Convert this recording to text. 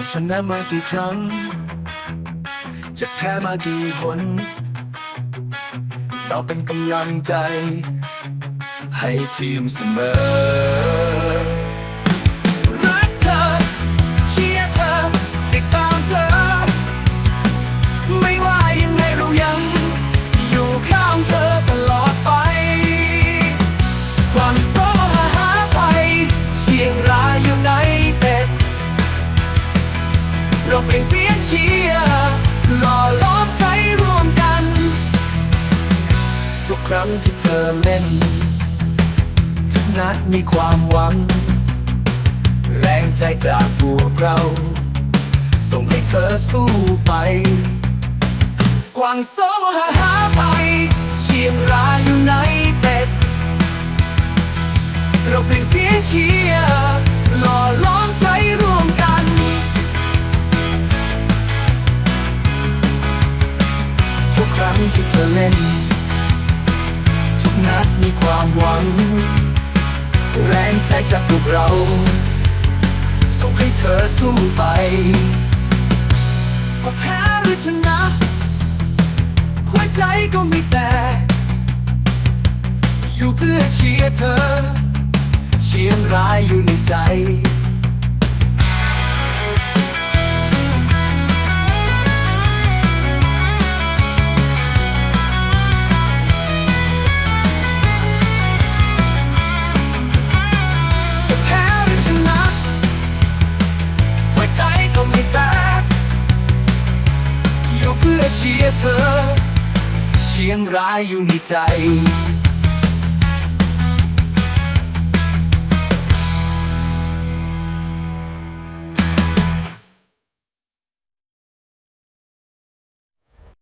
จะชนะมากี่ครั้ง จะแพ้มากี่หนเราเป็นกำลังใจ ให้ทีมเสมอ เสียงเชียร์หล่อล้อมใจร่วมกัน ทุกครั้งที่เธอเล่น ทุกนัดมีความหวัง แรงใจจากพวกเรา ส่งให้เธอสู้ไป กวางโซหาหาไป เชียงรายอยู่ในเต็ดเราเป็นเสียงเชียร์หล่อล้อมใจร่วม ที่เธอเล่น ทุกนัดมีความหวัง แรงใจจากพวกเรา ส่งให้เธอสู้ไปพอแพ้หรือชนะ หัวใจก็มีแต่ อยู่เพื่อเชียร์เธอ เชียงรายอยู่ในใจ เชียร์เธอ เชียงรายอยู่ในใจ